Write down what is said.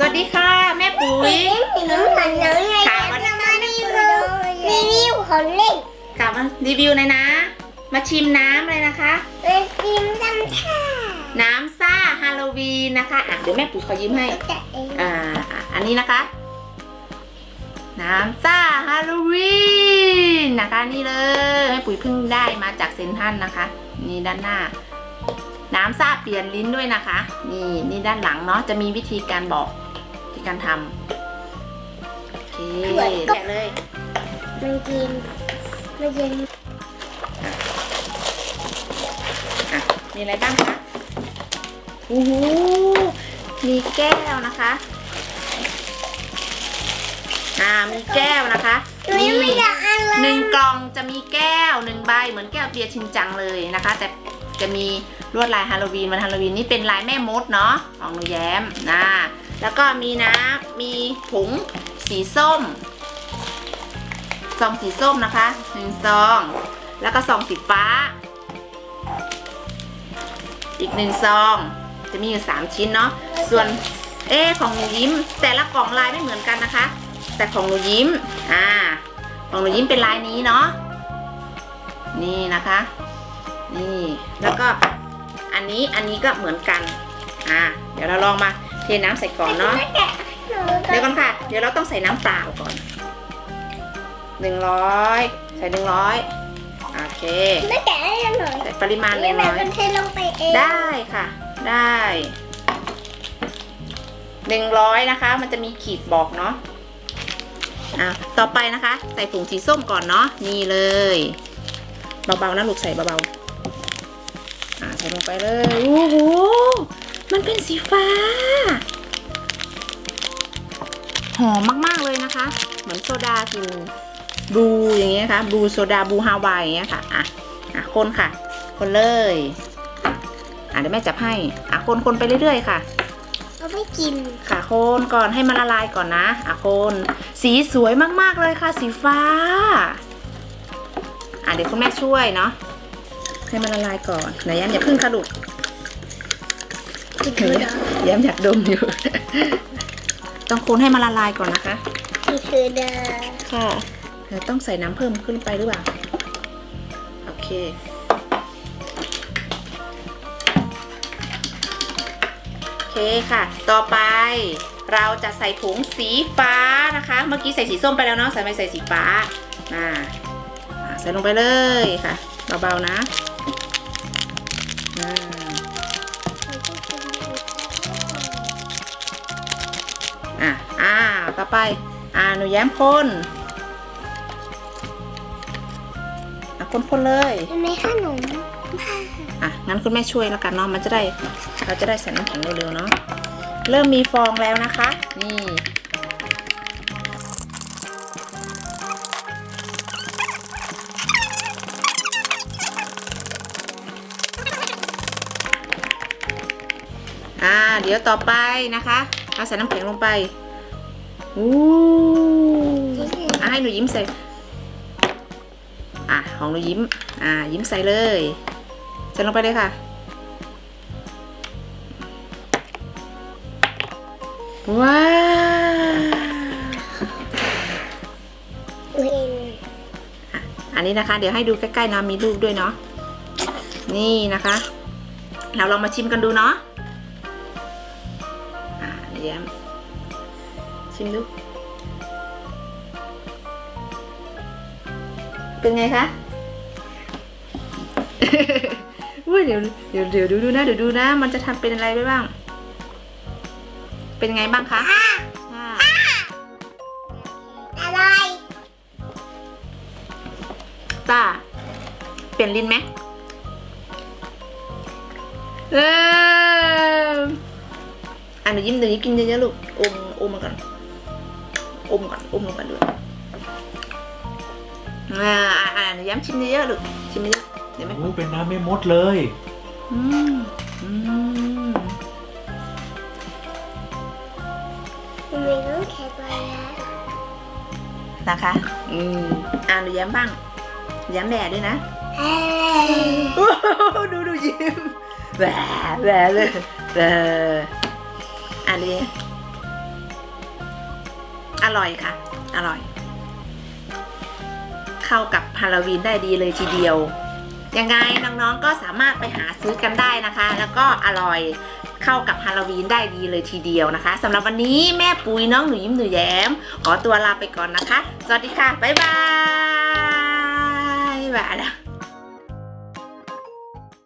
ตอนน้องไงค่ะจะมารีวิวรีวิวของเล่นกลับมารีวิวเลยนะ มาชิมน้ำเลยนะคะเป็นฟิล์มดำท่าน้ำซ่าฮาโลวีนนะคะอะเดี๋ยวแม่ปุ๋ยขอยิ้มให้อ่าอันนี้นะคะ น้ำซ่าฮาโลวีนนะคะนี่เลยแม่ปุ๋ยเพิ่งได้มาจากเซนทันนะคะ นี่ด้านหน้าน้ำซ่าเปลี่ยนลิ้นด้วยนะคะ นี่นี่ด้านหลังเนาะจะมีวิธีการบอก วิธีการทำโอเคแกะเลย มันกินมันกินอะมีอะไรบ้างคะโอ้โหมีแก้วนะคะ อ่า มีแก้วนะคะหนูยังไม่อยากอ่านเลยหนึ่งกล่องจะมีแก้วหนึ่งใบ เหมือนแก้วเบียร์ชินจังเลยนะคะ แต่จะมีลวดลายฮาโลวีนวันฮาโลวีนนี่เป็นลายแม่มดเนาะของหนูแย้มนะ แล้วก็มีนะมีถุงสีส้ม ซองสีส้มนะคะหนึ่งซอง แล้วก็ซองสีฟ้า อีกหนึ่งซอง จะมีอยู่สามชิ้นเนาะ ส่วนเอ๊ของหนูยิ้ม แต่ละกล่องลายไม่เหมือนกันนะคะ แต่ของหนูยิ้ม อ่า ของหนูยิ้มเป็นลายนี้เนาะ นี่นะคะ นี่ แล้วก็อันนี้ อันนี้ก็เหมือนกัน อ่า เดี๋ยวเราลองมา เทน้ำใส่ก่อนเนาะแกะหนูเดี๋ยวก่อนค่ะ เดี๋ยวเราต้องใส่น้ำเปล่าก่อนหนึ่งร้อยใส่หนึ่งร้อยโอเคไม่แกะให้หน่อยใส่ปริมาณหนี่นึ่งแม่ร้อยมันเทลงไปเองได้ค่ะ ได้หนึ่งร้อยนะคะ มันจะมีขีดบอกเนาะอะต่อไปนะคะ ใส่ผงสีส้มก่อนเนาะนี่เลยเบาๆนะลูกใส่เบาๆอะใส่ลงไปเลยโอ้โห มันเป็นสีฟ้า หอมมากๆเลยนะคะ เหมือนโซดากินบลูอย่างเงี้ยค่ะบลูโซดาบลูฮาวายอย่างเงี้ยค่ะอะอะคนค่ะ คนเลยอะเดี๋ยวแม่จับให้อะคนคนไปเรื่อยๆค่ะเอาไปกินค่ะโคนก่อนให้มันละลายก่อนนะอะโคนสีสวยมากๆเลยค่ะ สีฟ้า อะเดี๋ยวคุณแม่ช่วยเนาะให้มันละลายก่อนไหนย้ำอย่าพึ่งค่ะลูก กินคือเด้อย้ำอยากดมอยู่ ต้องคนให้มันละลายก่อนนะคะกินคือเด้อค่ะเดี๋ยวต้องใส่น้ำเพิ่มขึ้นไปหรือเปล่า โอเค โอเคค่ะ ต่อไปเราจะใส่ผงสีฟ้านะคะ เมื่อกี้ใส่สีส้มไปแล้วเนาะ ใส่ไม่ใส่สีฟ้าอ่าอ่าใส่ลงไปเลยค่ะ เบาๆนะ ไป อ่าหนูแย้มพ่นอะพ่นๆเลยมันไม่ขนมอะงั้นคุณแม่ช่วยแล้วกันเนาะมันจะได้เราจะได้ใส่น้ำแข็งเร็วๆเนาะเริ่มมีฟองแล้วนะคะ นี่อ่าเดี๋ยวต่อไปนะคะเราใส่น้ำแข็งลงไป อู้อะให้หนูยิ้มใส่ อะของหนูยิ้ม อ่ายิ้มใส่เลยใส่ลงไปเลยค่ะว้าวอันนี้นะคะ เดี๋ยวให้ดูใกล้ๆเนาะมีรูปด้วยเนาะนี่นะคะเราลองมาชิมกันดูเนาะอ่าเดี๋ยว ชิมดู เป็นไงคะอุ้ยเดี๋ยวเดี๋ยวเดี๋ยวดูดูนะเดี๋ยวดูนะ มันจะทำเป็นอะไรไปบ้าง เป็นไงบ้างคะอะไรตาเปลี่ยนลิ้นไหมเอออะหนูยิ้มหนูยิ้มกินเยอะๆลูกอมอมมันก่อน อมก่อนอมลงไปด้วยอ่าอ่าอ่าหนูย้ำชิมเยอะๆลูกชิมเยอะๆเดี๋ยวไหมโอ้เป็นน้ำไม่มดเลย อืมอืมมันไม่ต้องแข็งเลยนะคะ อืมอ่าหนูย้ำบ้าง ย้ำแดดด้วยนะเฮ้ยโอ้โหดูดูยิ้มแหวะแหวะเลยเอออันนี้อ ร่อยค่ะ อร่อย เข้ากับฮาโลวีนได้ดีเลยทีเดียว ยังไงน้องๆก็สามารถไปหาซื้อกันได้นะคะ แล้วก็อร่อยเข้ากับฮาโลวีนได้ดีเลยทีเดียวนะคะสำหรับวันนี้แม่ปุ๋ยน้องหนูยิ้มหนูแย้ม ขอตัวลาไปก่อนนะคะ สวัสดีค่ะ บ๊ายบายบ๊ายบาย